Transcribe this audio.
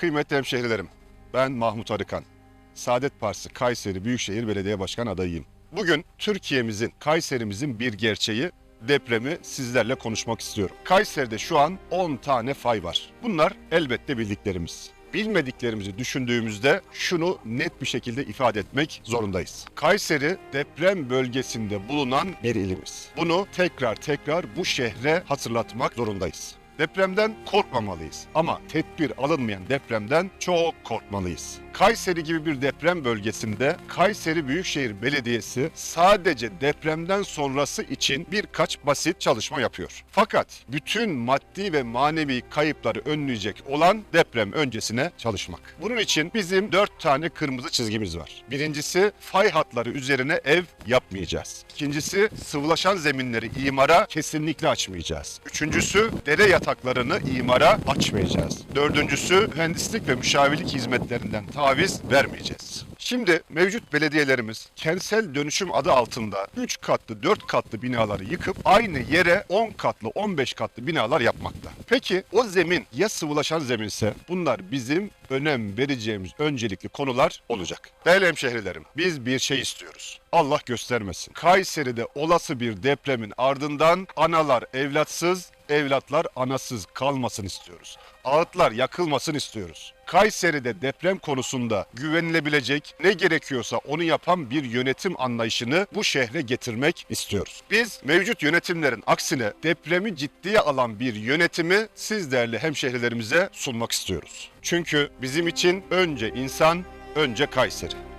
Kıymetli hemşehrilerim, ben Mahmut Arıkan. Saadet Partisi Kayseri Büyükşehir Belediye Başkan adayıyım. Bugün Türkiye'mizin, Kayserimizin bir gerçeği depremi sizlerle konuşmak istiyorum. Kayseri'de şu an 10 tane fay var. Bunlar elbette bildiklerimiz. Bilmediklerimizi düşündüğümüzde şunu net bir şekilde ifade etmek zorundayız. Kayseri deprem bölgesinde bulunan bir ilimiz. Bunu tekrar tekrar bu şehre hatırlatmak zorundayız. Depremden korkmamalıyız ama tedbir alınmayan depremden çok korkmalıyız. Kayseri gibi bir deprem bölgesinde Kayseri Büyükşehir Belediyesi sadece depremden sonrası için birkaç basit çalışma yapıyor. Fakat bütün maddi ve manevi kayıpları önleyecek olan deprem öncesine çalışmak. Bunun için bizim dört tane kırmızı çizgimiz var. Birincisi fay hatları üzerine ev yapmayacağız. İkincisi sıvılaşan zeminleri imara kesinlikle açmayacağız. Üçüncüsü dere yataklarını imara açmayacağız. Dördüncüsü mühendislik ve müşavirlik hizmetlerinden taviz vermeyeceğiz. Şimdi mevcut belediyelerimiz kentsel dönüşüm adı altında 3 katlı 4 katlı binaları yıkıp aynı yere 10 katlı 15 katlı binalar yapmakta. Peki o zemin ya sıvılaşan zeminse bunlar bizim önem vereceğimiz öncelikli konular olacak. Değerli hemşehrilerim biz bir şey istiyoruz. Allah göstermesin. Kayseri'de olası bir depremin ardından analar evlatsız, evlatlar anasız kalmasın istiyoruz. Ağıtlar yakılmasın istiyoruz. Kayseri'de deprem konusunda güvenilebilecek ne gerekiyorsa onu yapan bir yönetim anlayışını bu şehre getirmek istiyoruz. Biz mevcut yönetimlerin aksine depremi ciddiye alan bir yönetimi siz değerli hemşehrilerimize sunmak istiyoruz. Çünkü bizim için önce insan, önce Kayseri.